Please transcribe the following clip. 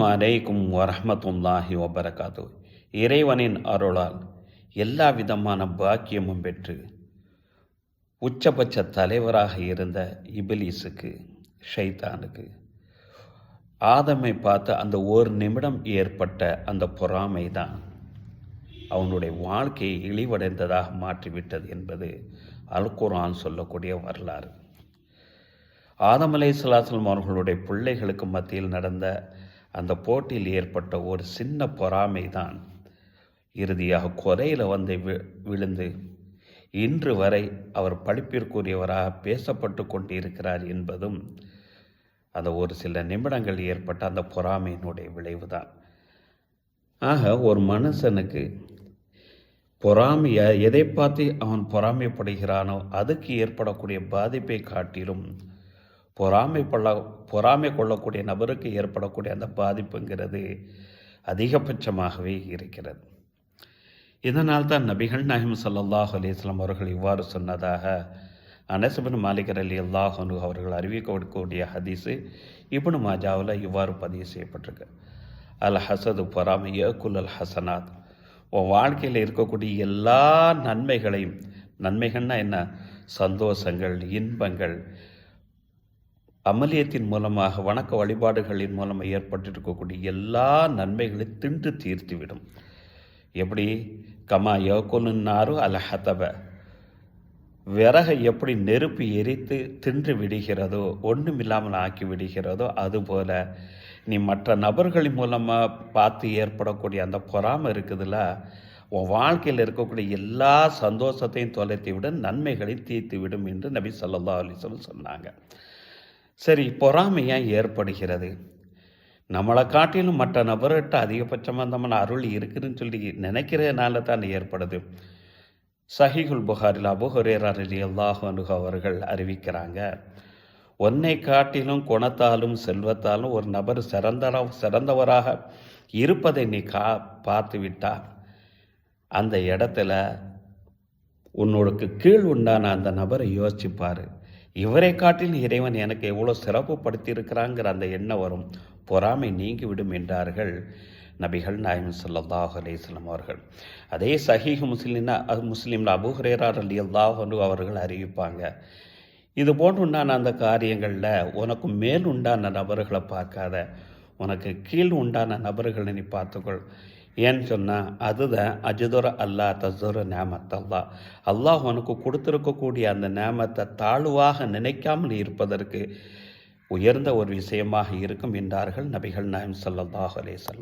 அலைக்கும் வரமத்துல்லாஹி வபரகாத்து இறைவனின் அருளால் எல்லா விதமான பாக்கியமும் பெற்று உச்சபட்ச தலைவராக இருந்த இபிலிஸுக்கு ஷைத்தானுக்கு ஆதமை பார்த்து அந்த ஒரு நிமிடம் ஏற்பட்ட அந்த பொறாமை தான் அவனுடைய வாழ்க்கையை இழிவடைந்ததாக மாற்றிவிட்டது என்பது அல்குரான் சொல்லக்கூடிய வரலாறு. ஆதமலை சலாசலம் அவர்களுடைய பிள்ளைகளுக்கு மத்தியில் நடந்த அந்த போட்டியில் ஏற்பட்ட ஒரு சின்ன பொறாமை தான் இறுதியாக குறையில் வந்து வி விழுந்து இன்று வரை அவர் படிப்பிற்குரியவராக பேசப்பட்டு கொண்டிருக்கிறார் என்பதும் அந்த ஒரு சில நிமிடங்கள் ஏற்பட்ட அந்த பொறாமையினுடைய விளைவுதான். ஆக ஒரு மனுஷனுக்கு பொறாமையை எதை பார்த்து அவன் பொறாமைப்படுகிறானோ அதுக்கு ஏற்படக்கூடிய பாதிப்பை காட்டிலும் பொறாமை கொள்ள பொறாமை கொள்ளக்கூடிய நபருக்கு ஏற்படக்கூடிய அந்த பாதிப்புங்கிறது அதிகபட்சமாகவே இருக்கிறது. இதனால் தான் நபிகள் நாயம் சல்லாஹ் அலிஸ்லாம் அவர்கள் இவ்வாறு சொன்னதாக அனசபின் மாலிகர் அலி அல்லாஹனு அவர்கள் அறிவிக்கக்கூடிய ஹதீஸு இப்னு மாஜாவில் இவ்வாறு பதிவு செய்யப்பட்டிருக்கு. அல் ஹசது பொறாமை ஏக்குல் அல் ஹசனாத். உன் வாழ்க்கையில் இருக்கக்கூடிய எல்லா நன்மைகளையும் நன்மைகள்னா என்ன? சந்தோஷங்கள் இன்பங்கள் அமலியத்தின் மூலமாக வணக்க வழிபாடுகளின் மூலமாக ஏற்பட்டிருக்கக்கூடிய எல்லா நன்மைகளையும் தின்று தீர்த்துவிடும். எப்படி? கமா யோகுலுன்னாரு அலஹதப. விறகை எப்படி நெருப்பு எரித்து தின்று விடுகிறதோ ஒன்றும் இல்லாமல் ஆக்கி விடுகிறதோ அதுபோல நீ மற்ற நபர்களின் மூலமாக பார்த்து ஏற்படக்கூடிய அந்த பொறாமை இருக்குதுல்ல உன் வாழ்க்கையில் இருக்கக்கூடிய எல்லா சந்தோஷத்தையும் தொலைத்து விட நன்மைகளை தீர்த்து விடும் என்று நபி சொல்லா அலிஸ்வல் சொன்னாங்க. சரி பொறாமை ஏன் ஏற்படுகிறது? நம்மளை காட்டிலும் மற்ற நபர்கிட்ட அதிகபட்சமாக நம்ம அருள் இருக்குதுன்னு சொல்லி நினைக்கிறதுனால தான் ஏற்படுது. சஹிகுல் புகாரில் அபுஹரேரா அலி அல்லாஹு அவர்கள் அறிவிக்கிறாங்க ஒன்னை காட்டிலும் குணத்தாலும் செல்வத்தாலும் ஒரு நபர் சிறந்த சிறந்தவராக இருப்பதை நீ கா பார்த்து விட்டா அந்த இடத்துல உன்னோடக்கு கீழ் உண்டான அந்த நபரை யோசிச்சுப்பார் இவரை காட்டில் இறைவன் எனக்கு எவ்வளோ சிறப்பு படுத்தியிருக்கிறாங்கிற அந்த எண்ணம் வரும். பொறாமை நீங்கிவிடும் என்றார்கள் நபிகள் நாயம் சல்லாஹ் அலிஸ்லாம் அவர்கள். அதே சஹீஹ் முஸ்லிம்னா அது முஸ்லீமில் அபுஹரேரார் அலி அல்லாஹனு அவர்கள் அறிவிப்பாங்க. இது போன்று உண்டான அந்த காரியங்களில் உனக்கு மேல் உண்டான நபர்களை பார்க்காத உனக்கு கீழ் உண்டான நபர்களை நீ பார்த்துக்கொள். ஏன்னு சொன்னால் அதுதான் அஜுதுர அல்லா தசுர நேமத் அல்லா அல்லாஹ் உனக்கு கொடுத்துருக்கக்கூடிய அந்த நேமத்தை தாழ்வாக நினைக்காமல் இருப்பதற்கு உயர்ந்த ஒரு விஷயமாக இருக்கும் என்றார்கள் நபிகள் நாயம் சல்லாஹ் அலேசல்லம்